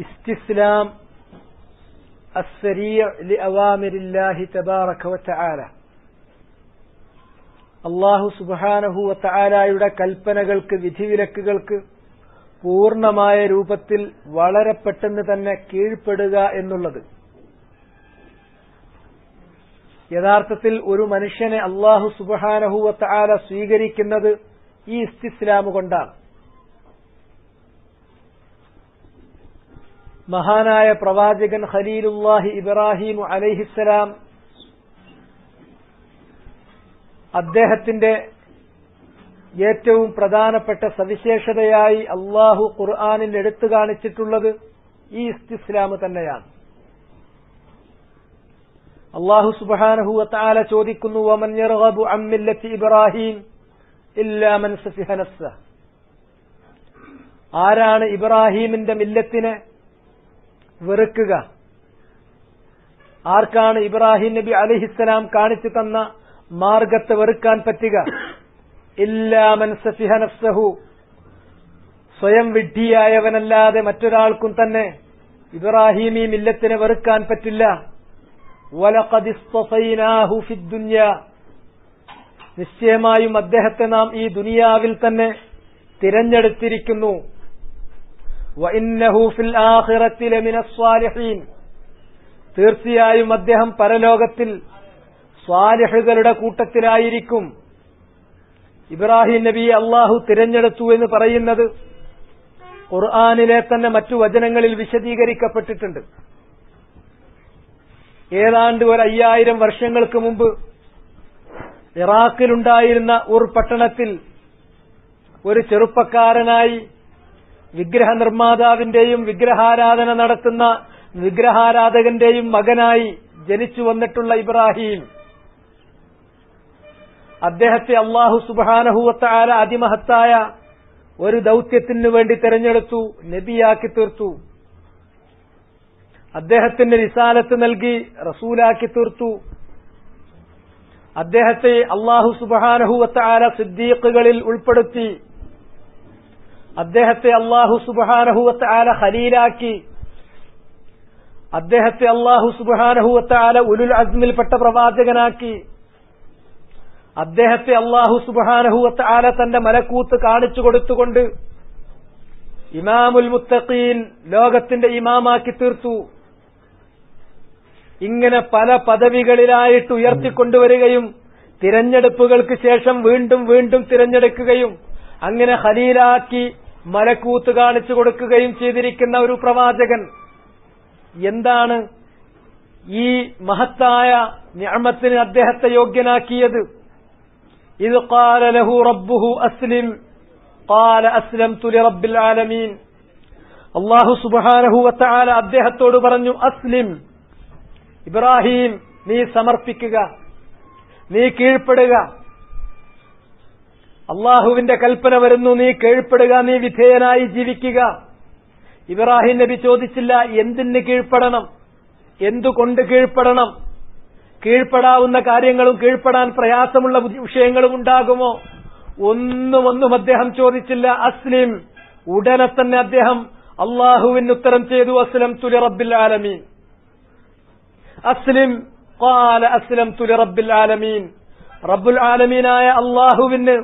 استسلام السريع لأوامر الله تبارك وتعالى അള്ളാഹു സുബാനഹു വത്തആലായുടെ കൽപ്പനകൾക്ക് വിധിവിലക്കുകൾക്ക് പൂർണ്ണമായ രൂപത്തിൽ വളരെ പെട്ടെന്ന് തന്നെ കീഴ്പ്പെടുക എന്നുള്ളത് യഥാർത്ഥത്തിൽ ഒരു മനുഷ്യനെ അള്ളാഹു സുബാനഹു വത്തആല സ്വീകരിക്കുന്നത് ഈ ഇസ്തിസ്ലാം കൊണ്ടാണ് മഹാനായ പ്രവാചകൻ ഖലീലുല്ലാഹി ഇബ്രാഹിം അലൈഹിസ്സലാം അദ്ദേഹത്തിന്റെ ഏറ്റവും പ്രധാനപ്പെട്ട സവിശേഷതയായി അള്ളാഹു ഖുർആാനിൽ എടുത്തു കാണിച്ചിട്ടുള്ളത് ഈ ഇസ്തിസ്ലാം തന്നെയാണ്. അള്ളാഹു സുബാനഹു വത്താല ചോദിക്കുന്നു ഇബ്രാഹിം ഇല്ലാ മൻ സഫിഹ നഫ്സ ആരാണ് ഇബ്രാഹീമിന്റെ മില്ലത്തിനെ വെറുക്കുക. ആർക്കാണ് ഇബ്രാഹിം നബി അലിഹിസ്സലാം കാണിച്ചു തന്ന മാർഗത്തെ വെറുക്കാൻ പറ്റുക? ഇല്ലാമൻ സഫിഹ നഫ്സഹു. സ്വയം വിഡ്ഢിയായവനല്ലാതെ മറ്റൊരാൾക്കും തന്നെ ഇബ്രാഹിം ഈ മില്ലത്തിനെ വെറുക്കാൻ പറ്റില്ല. നിശ്ചയമായും അദ്ദേഹത്തെ നാം ഈ ദുനിയാവിൽ തന്നെ തിരഞ്ഞെടുത്തിരിക്കുന്നു. തീർച്ചയായും അദ്ദേഹം പരലോകത്തിൽ സ്വാലിഹുകളുടെ കൂട്ടത്തിലായിരിക്കും. ഇബ്രാഹിം നബി അള്ളാഹു തിരഞ്ഞെടുത്തു എന്ന് പറയുന്നത് ഖുർആാനിലെ തന്നെ മറ്റു വചനങ്ങളിൽ വിശദീകരിക്കപ്പെട്ടിട്ടുണ്ട്. ഏതാണ്ട് ഒരു അയ്യായിരം വർഷങ്ങൾക്ക് മുമ്പ് ഇറാഖിലുണ്ടായിരുന്ന ഒരു പട്ടണത്തിൽ ഒരു ചെറുപ്പക്കാരനായി വിഗ്രഹ നിർമ്മാതാവിന്റെയും വിഗ്രഹാരാധന നടത്തുന്ന വിഗ്രഹാരാധകന്റെയും മകനായി ജനിച്ചു വന്നിട്ടുള്ള ഇബ്രാഹിം. അദ്ദേഹത്തെ അള്ളാഹു സുബാനഹുവത്തായ അതിമഹത്തായ ഒരു ദൗത്യത്തിനു വേണ്ടി തെരഞ്ഞെടുത്തു നബിയാക്കി തീർത്തു. അദ്ദേഹത്തിന് റിസാലത്ത് നൽകി റസൂലാക്കി തീർത്തു. അദ്ദേഹത്തെ അള്ളാഹു സുബാനഹുവത്തായ സിദ്ദീഖുകളിൽ ഉൾപ്പെടുത്തി. അദ്ദേഹത്തെ അള്ളാഹു സുബാനഹുവത്തായ ഖലീലാക്കി. അദ്ദേഹത്തെ അള്ളാഹു സുബാനഹുവത്താല ഉലുൽ അസ്മിൽപ്പെട്ട പ്രവാചകനാക്കി. അദ്ദേഹത്തെ അള്ളാഹു സുബാനഹുവത്താല തന്റെ മലക്കൂത്ത് കാണിച്ചു കൊടുത്തുകൊണ്ട് ഇമാമുൽ മുത്തഖീൻ ലോകത്തിന്റെ ഇമാമാക്കി തീർത്തു. ഇങ്ങനെ പല പദവികളിലായിട്ട് ഉയർത്തിക്കൊണ്ടുവരികയും തിരഞ്ഞെടുപ്പുകൾക്ക് ശേഷം വീണ്ടും വീണ്ടും തിരഞ്ഞെടുക്കുകയും അങ്ങനെ ഖലീലാക്കി മലക്കൂത്ത് കാണിച്ചു കൊടുക്കുകയും ചെയ്തിരിക്കുന്ന ഒരു പ്രവാചകൻ എന്താണ് ഈ മഹത്തായ ഞാമത്തിന് അദ്ദേഹത്തെ യോഗ്യനാക്കിയത് ഇത് قال له ربه أسلم قال أسلمت لرب العالمين അള്ളാഹു സുബാനഹു വത്താല അദ്ദേഹത്തോട് പറഞ്ഞു അസ്ലിം ഇബ്രാഹിം നീ സമർപ്പിക്കുക നീ കീഴ്പ്പെടുക അള്ളാഹുവിന്റെ കൽപ്പന വരുന്നു നീ കീഴ്പ്പെടുക നീ വിധേയനായി ജീവിക്കുക ഇബ്രാഹിം നബി ചോദിച്ചില്ല എന്തിന് കീഴ്പ്പെടണം എന്തുകൊണ്ട് കീഴ്പ്പെടണം കീഴ്പ്പെടാവുന്ന കാര്യങ്ങളും കീഴ്പ്പെടാൻ പ്രയാസമുള്ള വിഷയങ്ങളും ഉണ്ടാകുമോ ഒന്നും ഒന്നും അദ്ദേഹം ചോദിച്ചില്ല അസ്ലിം ഉടനെ തന്നെ അദ്ദേഹം അള്ളാഹുവിന് ഉത്തരം ചെയ്തു അസ്ലം തുലി റബ്ബിൽ ആലമീൻ അസ്ലിം قال أسلمت لرب العالمين റബ്ബുൽ ആലമീനായ അള്ളാഹുവിന്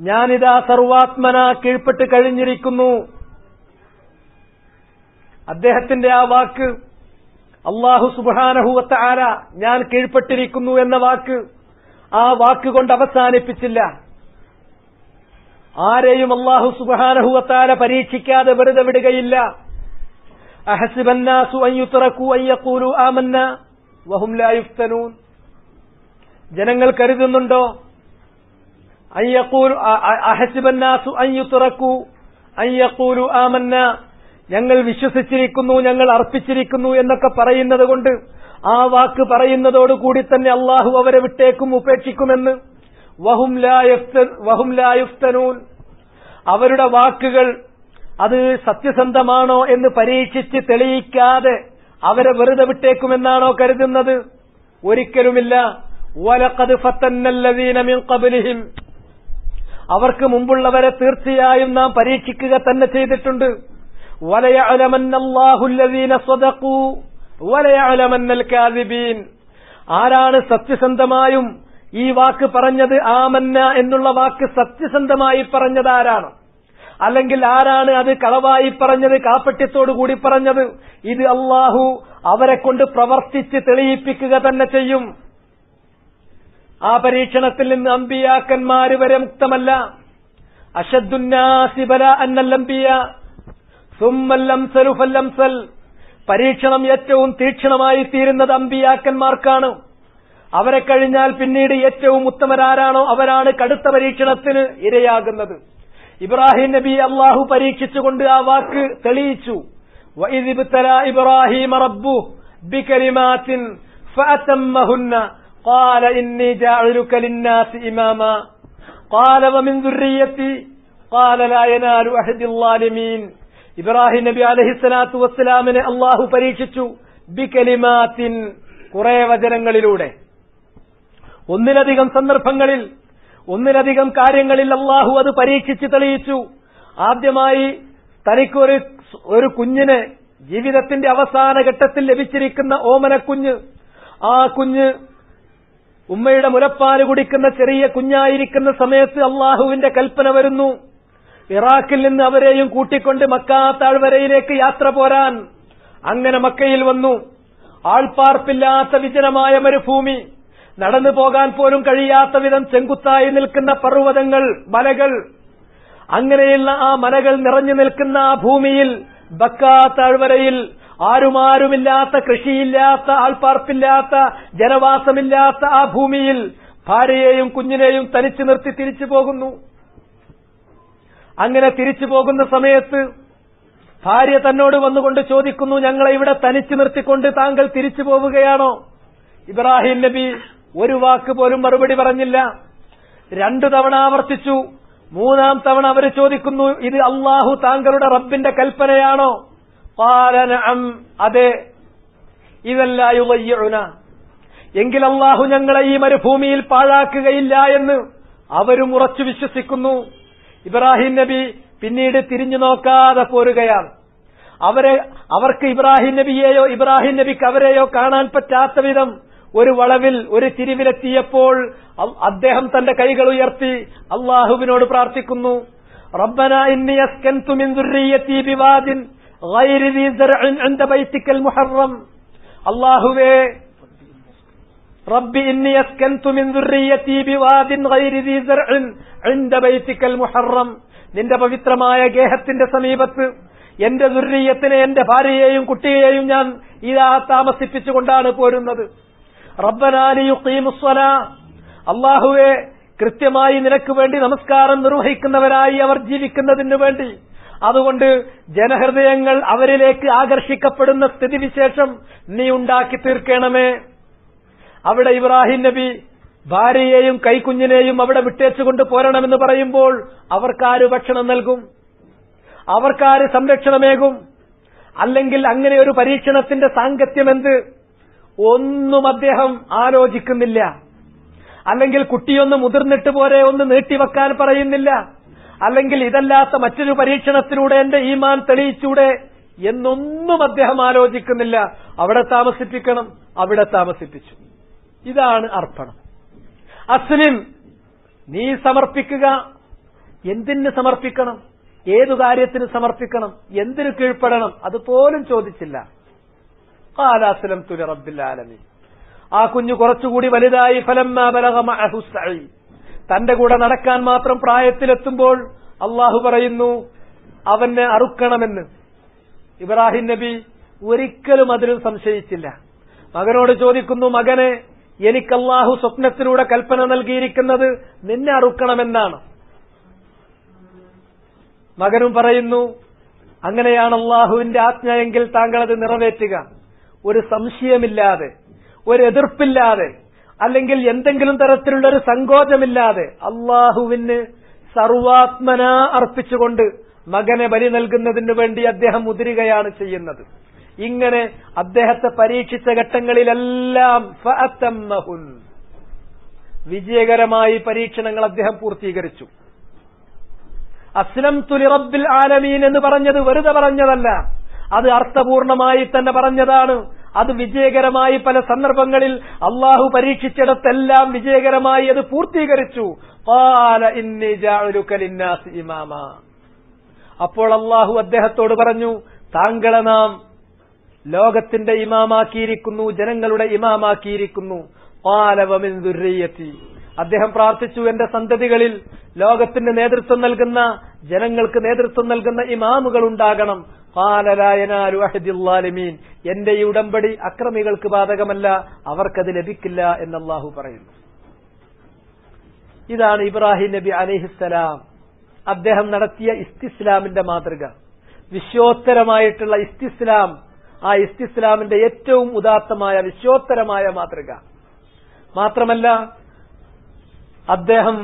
ഞാനിതാ സർവാത്മന കീഴ്പ്പെട്ട് കഴിഞ്ഞിരിക്കുന്നു. അദ്ദേഹത്തിന്റെ ആ വാക്ക് അള്ളാഹു സുബാനഹുവത്ത ആര ഞാൻ കീഴ്പ്പെട്ടിരിക്കുന്നു എന്ന വാക്ക് ആ വാക്കുകൊണ്ട് അവസാനിപ്പിച്ചില്ല. ആരെയും അള്ളാഹു സുബാനഹുവത്താല പരീക്ഷിക്കാതെ വെറുതെ വിടുകയില്ല. ജനങ്ങൾ കരുതുന്നുണ്ടോ? ഞങ്ങൾ വിശ്വസിച്ചിരിക്കുന്നു ഞങ്ങൾ അർപ്പിച്ചിരിക്കുന്നു എന്നൊക്കെ പറയുന്നത് കൊണ്ട് ആ വാക്ക് പറയുന്നതോടുകൂടി തന്നെ അള്ളാഹു അവരെ വിട്ടേക്കും ഉപേക്ഷിക്കുമെന്ന്. വഹും ലായുഫ്തനൂൻ അവരുടെ വാക്കുകൾ അത് സത്യസന്ധമാണോ എന്ന് പരീക്ഷിച്ച് തെളിയിക്കാതെ അവരെ വെറുതെ വിട്ടേക്കുമെന്നാണോ കരുതുന്നത്? ഒരിക്കലുമില്ല. വലക്കത് ഫത്തന്നല്ലവീനമിൻ ഖബ്ലിഹിം. അവർക്ക് മുമ്പുള്ളവരെ തീർച്ചയായും നാം പരീക്ഷിക്കുക തന്നെ ചെയ്തിട്ടുണ്ട്. ആരാണ് സത്യസന്ധമായും ഈ വാക്ക് പറഞ്ഞത്? ആമന്ന എന്നുള്ള വാക്ക് സത്യസന്ധമായി പറഞ്ഞത് ആരാണ്? അല്ലെങ്കിൽ ആരാണ് അത് കളവായി പറഞ്ഞത് കാപ്പട്യത്തോടു കൂടി പറഞ്ഞത്? ഇത് അള്ളാഹു അവരെ കൊണ്ട് പ്രവർത്തിച്ച് തെളിയിപ്പിക്കുക തന്നെ ചെയ്യും. ആ പരീക്ഷണത്തിൽ നിന്ന് അമ്പിയാക്കന്മാര് വരെ മുക്തമല്ല. അഷദ്ദുന്നാസിബല അന്നല്ലംബിയ. സുമ്മല്ലംസലുഫല്ലംസൽ പരീക്ഷണം ഏറ്റവും തീക്ഷണമായി തീരുന്നത് അമ്പിയാക്കന്മാർക്കാണ്. അവരെ കഴിഞ്ഞാൽ പിന്നീട് ഏറ്റവും ഉത്തമരാരാണോ അവരാണ് കടുത്ത പരീക്ഷണത്തിന് ഇരയാകുന്നത്. ഇബ്രാഹിം നബി അള്ളാഹു പരീക്ഷിച്ചുകൊണ്ട് ആ വാക്ക് തെളിയിച്ചു. ഇബ്രാഹിം قال إني جاعلك للناس إماما قال ومن ذريتي قال لا ينال أحد الظالمين ഇബ്രാഹിം നബി അലഹിസ്സലാത്തു വസ്സലാമിനെ അള്ളാഹു പരീക്ഷിച്ചു ബികലിമാത്തിൻ കുറെ വചനങ്ങളിലൂടെ ഒന്നിലധികം സന്ദർഭങ്ങളിൽ ഒന്നിലധികം കാര്യങ്ങളിൽ അള്ളാഹു അത് പരീക്ഷിച്ച് തെളിയിച്ചു ആദ്യമായി തനിക്കൊരു ഒരു കുഞ്ഞിനെ ജീവിതത്തിന്റെ അവസാന ഘട്ടത്തിൽ ലഭിച്ചിരിക്കുന്ന ഓമനക്കുഞ്ഞ് ആ കുഞ്ഞ് ഉമ്മയുടെ മുലപ്പാൽ കുടിക്കുന്ന ചെറിയ കുഞ്ഞായിരിക്കുന്ന സമയത്ത് അള്ളാഹുവിന്റെ കൽപ്പന വരുന്നു. ഇറാഖിൽ നിന്ന് അവരെയും കൂട്ടിക്കൊണ്ട് മക്കാ താഴ്വരയിലേക്ക് യാത്ര പോരാൻ അങ്ങനെ മക്കയിൽ വന്നു. ആൾപ്പാർപ്പില്ലാത്ത വിജനമായ മരുഭൂമി നടന്നു പോകാൻ പോലും കഴിയാത്ത വിധം ചെങ്കുത്തായി നിൽക്കുന്ന പർവതങ്ങൾ മലകൾ. അങ്ങനെയുള്ള ആ മലകൾ നിറഞ്ഞു നിൽക്കുന്ന ആ ഭൂമിയിൽ ബക്കാ താഴ്വരയിൽ ആരുമാരുമില്ലാത്ത കൃഷിയില്ലാത്ത ആൾപ്പാർപ്പില്ലാത്ത ജനവാസമില്ലാത്ത ആ ഭൂമിയിൽ ഭാര്യയെയും കുഞ്ഞിനെയും തനിച്ചു നിർത്തി തിരിച്ചു പോകുന്നു. അങ്ങനെ തിരിച്ചു പോകുന്ന സമയത്ത് ഭാര്യ തന്നോട് വന്നുകൊണ്ട് ചോദിക്കുന്നു ഞങ്ങളെ ഇവിടെ തനിച്ചു നിർത്തിക്കൊണ്ട് താങ്കൾ തിരിച്ചു പോവുകയാണോ? ഇബ്രാഹിം നബി ഒരു വാക്ക് പോലും മറുപടി പറഞ്ഞില്ല. രണ്ടു തവണ ആവർത്തിച്ചു. മൂന്നാം തവണ അവർ ചോദിക്കുന്നു ഇത് അള്ളാഹു താങ്കളുടെ റബ്ബിന്റെ കൽപ്പനയാണോ? അതെ. ഇതല്ല യുവയ്യുന എങ്കിൽ അള്ളാഹു ഞങ്ങളെ ഈ മരുഭൂമിയിൽ പാഴാക്കുകയില്ല എന്ന് അവരും ഉറച്ചു വിശ്വസിക്കുന്നു. ഇബ്രാഹിം നബി പിന്നീട് തിരിഞ്ഞു നോക്കാതെ പോരുകയാണ്. അവരെ അവർക്ക് ഇബ്രാഹിം നബിയെയോ ഇബ്രാഹിം നബിക്ക് അവരെയോ കാണാൻ പറ്റാത്ത വിധം ഒരു വളവിൽ ഒരു തിരിവിലെത്തിയപ്പോൾ അദ്ദേഹം തന്റെ കൈകൾ ഉയർത്തി അള്ളാഹുവിനോട് പ്രാർത്ഥിക്കുന്നു. റബ്ബന ഇന്നി അസ്കൻതു മിൻ ദുർരിയത്തി ബിവാദിൻ. റബ്ബി ഇന്നി മിൻ ബിവാദിൻ ഗൈരി മുഹറം. നിന്റെ പവിത്രമായ ഗേഹത്തിന്റെ സമീപത്ത് എന്റെ ദുരീയത്തിനെ എന്റെ ഭാര്യയെയും കുട്ടിയെയും ഞാൻ ഇതാ താമസിപ്പിച്ചുകൊണ്ടാണ് പോരുന്നത്. റബ്ബനാലിയുക്കീമുസ്വന അള്ളാഹുവെ കൃത്യമായി നിനക്ക് വേണ്ടി നമസ്കാരം നിർവഹിക്കുന്നവരായി അവർ ജീവിക്കുന്നതിനു വേണ്ടി അതുകൊണ്ട് ജനഹൃദയങ്ങൾ അവരിലേക്ക് ആകർഷിക്കപ്പെടുന്ന സ്ഥിതിവിശേഷം നീ ഉണ്ടാക്കി തീർക്കണമേ. അവിടെ ഇബ്രാഹിം നബി ഭാര്യയെയും കൈക്കുഞ്ഞിനെയും അവിടെ വിട്ടേച്ചുകൊണ്ട് പോരണമെന്ന് പറയുമ്പോൾ അവർക്കാര് ഭക്ഷണം നൽകും. അവർക്കാര് സംരക്ഷണമേകും. അല്ലെങ്കിൽ അങ്ങനെ ഒരു പരീക്ഷണത്തിന്റെ സാങ്കത്യം എന്ത് ഒന്നും അദ്ദേഹം ആലോചിക്കുന്നില്ല. അല്ലെങ്കിൽ കുട്ടിയൊന്ന് മുതിർന്നിട്ട് പോരെ ഒന്ന് നീട്ടിവെക്കാൻ പറയുന്നില്ല. അല്ലെങ്കിൽ ഇതല്ലാത്ത മറ്റൊരു പരീക്ഷണത്തിലൂടെ എന്റെ ഈമാൻ തെളിയിച്ചൂടെ എന്നൊന്നും അദ്ദേഹം ആലോചിക്കുന്നില്ല. അവിടെ താമസിപ്പിക്കണം അവിടെ താമസിപ്പിച്ചു. ഇതാണ് അർപ്പണം. അസ്ലിം നീ സമർപ്പിക്കുക. എന്തിന് സമർപ്പിക്കണം? ഏതു കാര്യത്തിന് സമർപ്പിക്കണം? എന്തിനു കീഴ്പ്പെടണം? അതുപോലും ചോദിച്ചില്ല. കാലാസ്ലം തുല റബ്ബില്ലാലമി ആ കുഞ്ഞു കുറച്ചുകൂടി വലുതായി ഫലം തന്റെ കൂടെ നടക്കാൻ മാത്രം പ്രായത്തിലെത്തുമ്പോൾ അള്ളാഹു പറയുന്നു അവനെ അറുക്കണമെന്ന്. ഇബ്രാഹിം നബി ഒരിക്കലും അതിൽ സംശയിച്ചില്ല. മകനോട് ചോദിക്കുന്നു മകനെ എനിക്ക് അള്ളാഹു സ്വപ്നത്തിലൂടെ കൽപ്പന നൽകിയിരിക്കുന്നത് നിന്നെ അറുക്കണമെന്നാണ്. മകനും പറയുന്നു അങ്ങനെയാണ് അള്ളാഹുവിന്റെ ആജ്ഞയെങ്കിൽ താങ്കൾ അത് നിറവേറ്റുക. ഒരു സംശയമില്ലാതെ ഒരു എതിർപ്പില്ലാതെ അല്ലെങ്കിൽ എന്തെങ്കിലും തരത്തിലുള്ള ഒരു സങ്കോചമില്ലാതെ അള്ളാഹുവിന് സർവാത്മന അർപ്പിച്ചുകൊണ്ട് മകനെ ബലി നൽകുന്നതിന് വേണ്ടി അദ്ദേഹം മുതിരുകയാണ് ചെയ്യുന്നത്. ഇങ്ങനെ അദ്ദേഹത്തെ പരീക്ഷിച്ച ഘട്ടങ്ങളിലെല്ലാം. വിജയകരമായി പരീക്ഷണങ്ങൾ അദ്ദേഹം പൂർത്തീകരിച്ചു. അസ്ലം തുലി റബ്ബിൽ ആലമീൻ എന്ന് പറഞ്ഞത് വെറുതെ പറഞ്ഞതല്ല. അത് അർത്ഥപൂർണമായി തന്നെ പറഞ്ഞതാണ്. അത് വിജയകരമായി പല സന്ദർഭങ്ങളിൽ അള്ളാഹു പരീക്ഷിച്ചിടത്തെല്ലാം വിജയകരമായി അത് പൂർത്തീകരിച്ചു. അപ്പോൾ അള്ളാഹു അദ്ദേഹത്തോട് പറഞ്ഞു താങ്കളെ നാം ലോകത്തിന്റെ ഇമാമാക്കിയിരിക്കുന്നു ജനങ്ങളുടെ ഇമാമാക്കിയിരിക്കുന്നു. അദ്ദേഹം പ്രാർത്ഥിച്ചു എന്റെ സന്തതികളിൽ ലോകത്തിന്റെ നേതൃത്വം നൽകുന്ന ജനങ്ങൾക്ക് നേതൃത്വം നൽകുന്ന ഇമാമുകൾ ഉണ്ടാകണം. ഖാലലായനാലു അഹദില്ലാലിമീൻ എന്റെ ഈ ഉടമ്പടി അക്രമികൾക്ക് ബാധകമല്ല അവർക്കത് ലഭിക്കില്ല എന്ന് അള്ളാഹു പറയുന്നു. ഇതാണ് ഇബ്രാഹിം നബി അലിഹിസ്സലാം അദ്ദേഹം നടത്തിയ ഇസ്തിസ്ലാമിന്റെ മാതൃക. വിശ്വോത്തരമായിട്ടുള്ള ഇസ്തിസ്ലാം ആ ഇസ്തിസ്ലാമിന്റെ ഏറ്റവും ഉദാത്തമായ വിശ്വോത്തരമായ മാതൃക. മാത്രമല്ല അദ്ദേഹം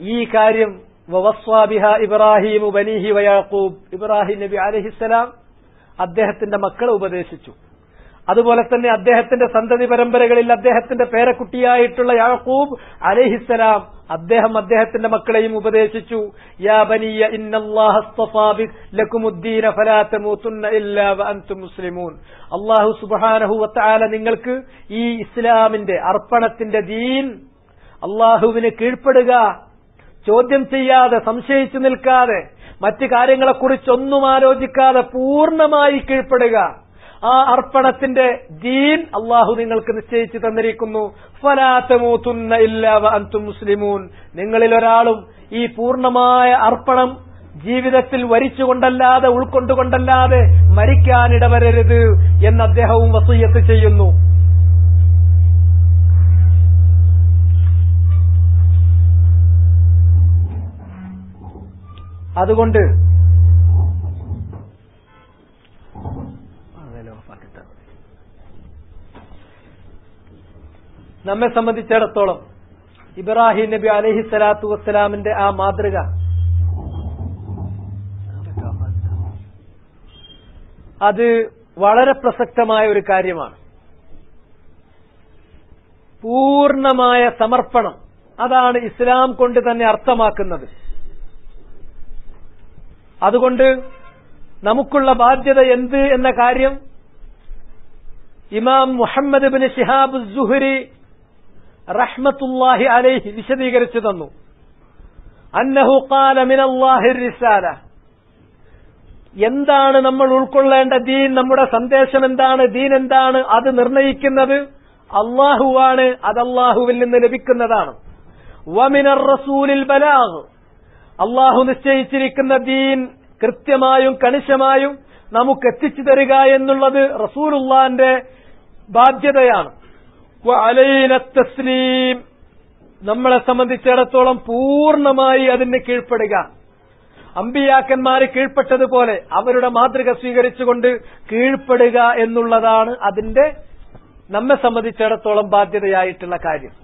ഈ കാര്യം വവസ്വാബിഹ ഇബ്രാഹിം ബനീഹി വയാക്കൂബ് ഇബ്രാഹിം നബി അലഹിസ്സലാം അദ്ദേഹത്തിന്റെ മക്കളെ ഉപദേശിച്ചു. അതുപോലെ തന്നെ അദ്ദേഹത്തിന്റെ സന്തതി പരമ്പരകളിൽ അദ്ദേഹത്തിന്റെ പേരക്കുട്ടിയായിട്ടുള്ള യാക്കൂബ് അലഹിസ്സലാം അദ്ദേഹം അദ്ദേഹത്തിന്റെ മക്കളെയും ഉപദേശിച്ചു. യാ ബനിയ മുസ്ലിമൂൻ. അല്ലാഹു സുബ്ഹാനഹു വതആല നിങ്ങൾക്ക് ഈ ഇസ്ലാമിന്റെ അർപ്പണത്തിന്റെ ദീൻ അള്ളാഹുവിന് കീഴ്പ്പെടുക. ചോദ്യം ചെയ്യാതെ സംശയിച്ചു നിൽക്കാതെ മറ്റു കാര്യങ്ങളെക്കുറിച്ചൊന്നും ആലോചിക്കാതെ പൂർണമായി കീഴ്പ്പെടുക. ആ അർപ്പണത്തിന്റെ ദീൻ അള്ളാഹു നിങ്ങൾക്ക് നിശ്ചയിച്ചു തന്നിരിക്കുന്നു. ഫലാത്തമൂത്തുന്ന ഇല്ലാവ അന്തും മുസ്ലിമൂൻ. നിങ്ങളിൽ ഒരാളും ഈ പൂർണമായ അർപ്പണം ജീവിതത്തിൽ വരിച്ചുകൊണ്ടല്ലാതെ ഉൾക്കൊണ്ടുകൊണ്ടല്ലാതെ മരിക്കാനിടവരരുത് എന്ന് അദ്ദേഹവും വസൂയത്ത് ചെയ്യുന്നു. അതുകൊണ്ട് നമ്മെ സംബന്ധിച്ചിടത്തോളം ഇബ്രാഹിം നബി അലഹി സ്വലാത്തു വസ്സലാമിന്റെ ആ മാതൃക അത് വളരെ പ്രസക്തമായ ഒരു കാര്യമാണ്. പൂർണമായ സമർപ്പണം അതാണ് ഇസ്ലാം കൊണ്ട് തന്നെ അർത്ഥമാക്കുന്നത്. അതുകൊണ്ട് നമുക്കുള്ള ബാധ്യത എന്ത് എന്ന കാര്യം ഇമാം മുഹമ്മദ് ബിൻ ഷിഹാബ് സുഹരി റഹ്മത്തുല്ലാഹി അലൈഹി വിശദീകരിച്ചു തന്നു. അന്നഹു മിനല്ലാഹി റിസാല. എന്താണ് നമ്മൾ ഉൾക്കൊള്ളേണ്ട ദീൻ? നമ്മുടെ സന്ദേശം എന്താണ്? ദീൻ എന്താണ്? അത് നിർണയിക്കുന്നത് അള്ളാഹുവാണ്. അത് അള്ളാഹുവിൽ നിന്ന് ലഭിക്കുന്നതാണ്. വമിനർ റസൂലിൽ ബലാഗ്. അള്ളാഹു നിശ്ചയിച്ചിരിക്കുന്ന ദീൻ കൃത്യമായും കണിശമായും നമുക്ക് എത്തിച്ചു തരിക എന്നുള്ളത് റസൂലുള്ളാന്റെ ബാധ്യതയാണ്. അലൈനത്തസ്ലീം നമ്മളെ സംബന്ധിച്ചിടത്തോളം പൂർണമായി അതിന് കീഴ്പ്പെടുക. അമ്പിയാക്കന്മാര് കീഴ്പ്പെട്ടതുപോലെ അവരുടെ മാതൃക സ്വീകരിച്ചുകൊണ്ട് കീഴ്പ്പെടുക എന്നുള്ളതാണ് അതിന്റെ നമ്മെ സംബന്ധിച്ചിടത്തോളം ബാധ്യതയായിട്ടുള്ള കാര്യം.